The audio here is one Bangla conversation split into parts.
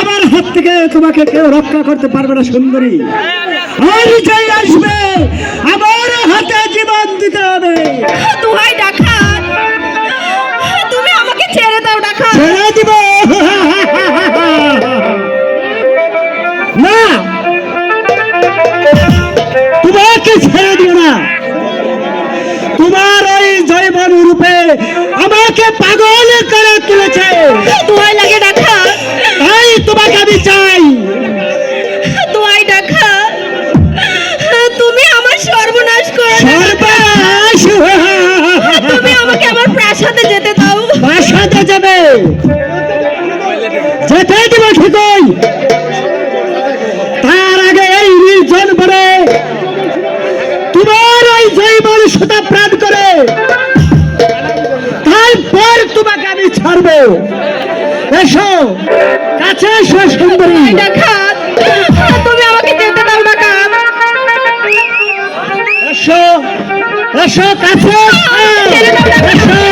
আমার হাত থেকে তোমাকে কেউ রক্ষা করতে পারবে না, সুন্দরী। আর যাই আসবে। আমার হাতে জীবন দিতে হবে। ডাকাত আমাকে পাগল করে তুলেছে। দোহাই লাগে ডাকাত ভাই তোমাকে আমি চাই। দোহাই ডাকাত তুমি আমার সর্বনাশ করে। সর্বনাশ তুমি আমাকে আমার প্রাসাদে যেতে দাও। বাসাতে যাবে। যেতে দিব ঠিকই। তার আগে এই নির্জন বনে তোমার ওই জৈবন সুতা প্রাণ করে আমি এসো কাছে এসো সুন্দরী। তুমি আমাকে যেতে দাও ডাকাত এসো এসো কাছে এসো।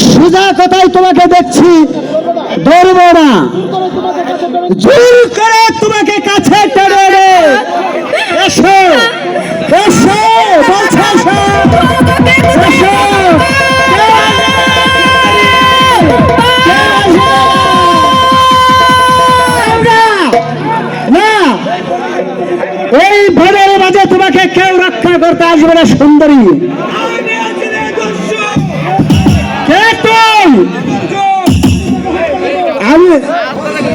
সুজা কথাই তোমাকে দেখছি? ধরব না। জোর করে তোমাকে কাছে টেনে এসো এসো। কেউ রক্ষা করতে আসবে না সুন্দরী। আমি